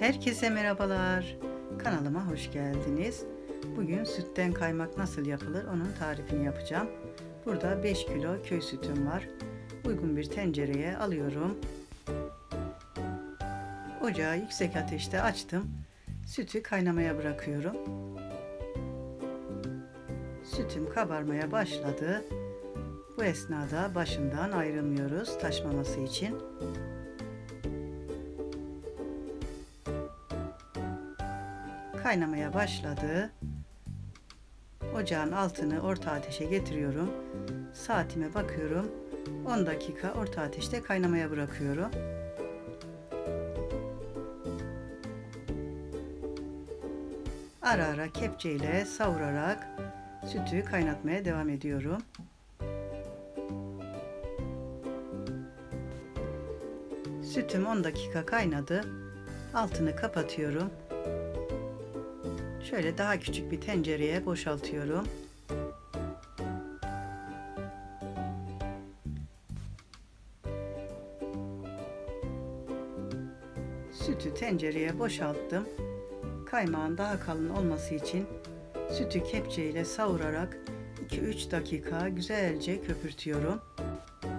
Herkese merhabalar. Kanalıma hoş geldiniz. Bugün sütten kaymak nasıl yapılır onun tarifini yapacağım. Burada 5 kilo köy sütüm var. Uygun bir tencereye alıyorum. Ocağı yüksek ateşte açtım. Sütü kaynamaya bırakıyorum. Sütüm kabarmaya başladı. Bu esnada başından ayrılmıyoruz taşmaması için. Kaynamaya başladı. Ocağın altını orta ateşe getiriyorum. Saatime bakıyorum. 10 dakika orta ateşte kaynamaya bırakıyorum. Ara ara kepçeyle savurarak sütü kaynatmaya devam ediyorum. Sütüm 10 dakika kaynadı. Altını kapatıyorum. Şöyle daha küçük bir tencereye boşaltıyorum. Sütü tencereye boşalttım. Kaymağın daha kalın olması için sütü kepçeyle savurarak 2-3 dakika güzelce köpürtüyorum.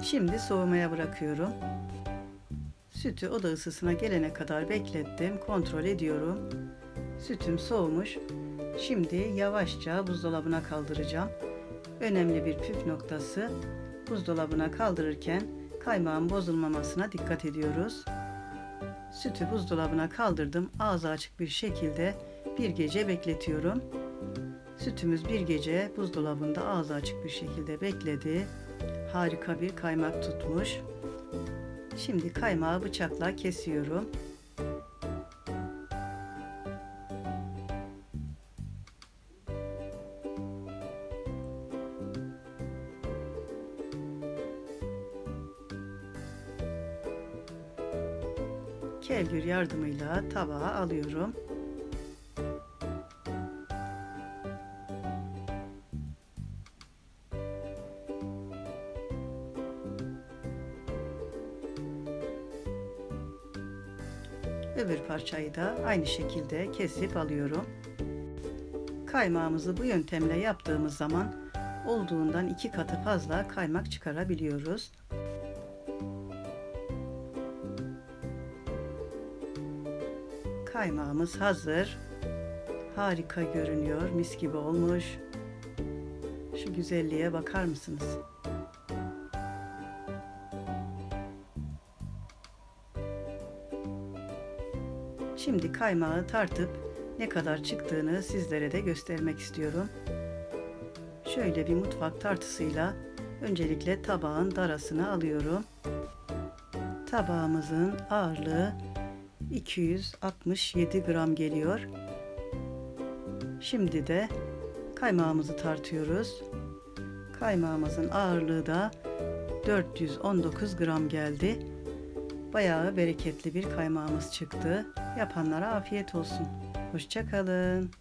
Şimdi soğumaya bırakıyorum. Sütü oda ısısına gelene kadar beklettim. Kontrol ediyorum. Sütüm soğumuş. Şimdi yavaşça buzdolabına kaldıracağım. Önemli bir püf noktası buzdolabına kaldırırken kaymağın bozulmamasına dikkat ediyoruz. Sütü buzdolabına kaldırdım. Ağzı açık bir şekilde bir gece bekletiyorum. Sütümüz bir gece buzdolabında ağzı açık bir şekilde bekledi. Harika bir kaymak tutmuş. Şimdi kaymağı bıçakla kesiyorum. Kevgir yardımıyla tabağa alıyorum. Öbür parçayı da aynı şekilde kesip alıyorum. Kaymağımızı bu yöntemle yaptığımız zaman olduğundan iki katı fazla kaymak çıkarabiliyoruz. Kaymağımız hazır. Harika görünüyor, mis gibi olmuş. Şu güzelliğe bakar mısınız? Şimdi kaymağı tartıp ne kadar çıktığını sizlere de göstermek istiyorum. Şöyle bir mutfak tartısıyla öncelikle tabağın darasını alıyorum. Tabağımızın ağırlığı 267 gram geliyor. Şimdi de kaymağımızı tartıyoruz. Kaymağımızın ağırlığı da 419 gram geldi. Bayağı bereketli bir kaymağımız çıktı. Yapanlara afiyet olsun. Hoşçakalın.